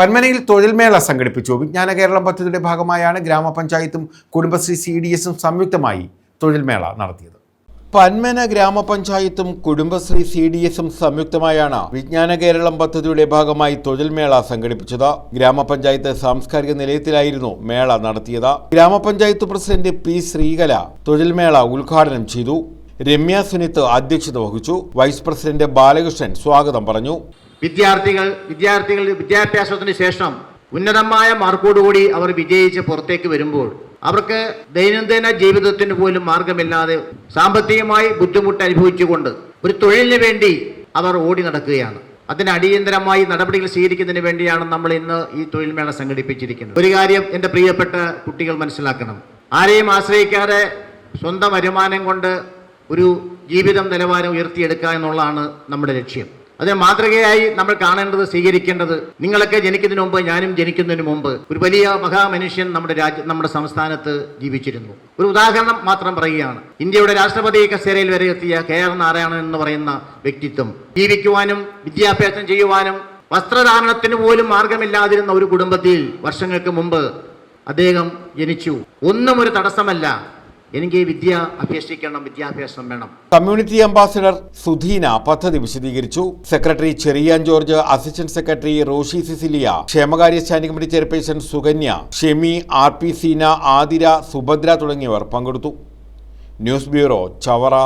പന്മനയിൽ തൊഴിൽമേള സംഘടിപ്പിച്ചു. വിജ്ഞാന കേരളം പദ്ധതിയുടെ ഭാഗമായാണ് ഗ്രാമപഞ്ചായത്തും കുടുംബശ്രീ സി ഡി എസും സംയുക്തമായി തൊഴിൽമേള നടത്തിയത്. പന്മന ഗ്രാമപഞ്ചായത്തും കുടുംബശ്രീ സി ഡി എസും സംയുക്തമായാണ് വിജ്ഞാന കേരളം പദ്ധതിയുടെ ഭാഗമായി തൊഴിൽമേള സംഘടിപ്പിച്ചത്. ഗ്രാമപഞ്ചായത്ത് സാംസ്കാരിക നിലയത്തിലായിരുന്നു മേള നടത്തിയത്. ഗ്രാമപഞ്ചായത്ത് പ്രസിഡന്റ് പി ശ്രീകല തൊഴിൽമേള ഉദ്ഘാടനം ചെയ്തു. രമ്യ സുനിത്ത് അധ്യക്ഷത വഹിച്ചു. വൈസ് പ്രസിഡന്റ് ബാലകൃഷ്ണൻ സ്വാഗതം പറഞ്ഞു. വിദ്യാർത്ഥികൾ വിദ്യാർത്ഥികൾ വിദ്യാഭ്യാസത്തിന് ശേഷം ഉന്നതമായ മാർക്കോടുകൂടി അവർ വിജയിച്ച് പുറത്തേക്ക് വരുമ്പോൾ അവർക്ക് ദൈനംദിന ജീവിതത്തിന് പോലും മാർഗമില്ലാതെ സാമ്പത്തികമായി ബുദ്ധിമുട്ട് അനുഭവിച്ചുകൊണ്ട് ഒരു തൊഴിലിന് വേണ്ടി അവർ ഓടി നടക്കുകയാണ്. അതിന് അടിയന്തരമായി നടപടികൾ സ്വീകരിക്കുന്നതിന് വേണ്ടിയാണ് നമ്മൾ ഇന്ന് ഈ തൊഴിൽമേള സംഘടിപ്പിച്ചിരിക്കുന്നത്. ഒരു കാര്യം എന്റെ പ്രിയപ്പെട്ട കുട്ടികൾ മനസ്സിലാക്കണം. ആരെയും ആശ്രയിക്കാതെ സ്വന്തം വരുമാനം കൊണ്ട് ഒരു ജീവിതം നിലവാരം ഉയർത്തിയെടുക്കുക എന്നുള്ളതാണ് നമ്മുടെ ലക്ഷ്യം. അതിന് മാതൃകയായി നമ്മൾ കാണേണ്ടത് സ്വീകരിക്കേണ്ടത് നിങ്ങളൊക്കെ ജനിക്കുന്നതിന് മുമ്പ് ഞാനും ജനിക്കുന്നതിന് മുമ്പ് ഒരു വലിയ മഹാമനുഷ്യൻ നമ്മുടെ രാജ്യം നമ്മുടെ സംസ്ഥാനത്ത് ജീവിച്ചിരുന്നു. ഒരു ഉദാഹരണം മാത്രം പറയുകയാണ്. ഇന്ത്യയുടെ രാഷ്ട്രപതി കസേരയിൽ വരെ എത്തിയ കെ ആർ നാരായണൻ എന്ന് പറയുന്ന വ്യക്തിത്വം. ജീവിക്കുവാനും വിദ്യാഭ്യാസം ചെയ്യുവാനും വസ്ത്രധാരണത്തിന് പോലും മാർഗമില്ലാതിരുന്ന ഒരു കുടുംബത്തിൽ വർഷങ്ങൾക്ക് മുമ്പ് അദ്ദേഹം ജനിച്ചു. ഒന്നും ഒരു തടസ്സമല്ല. എനിക്ക് വിദ്യ അഭ്യസിക്കണം വിദ്യാഭ്യാസം വേണം. കമ്മ്യൂണിറ്റി അംബാസിഡർ സുധീന പദ്ധതി വിശദീകരിച്ചു. Secretary Cherian George assistant secretary Roshi Cecilia ക്ഷേമകാര്യ standing committee chairperson Sukanya Shemi R P Seena Athira Subhadra തുടങ്ങിയവർ പങ്കെടുത്തു. News bureau Chavara.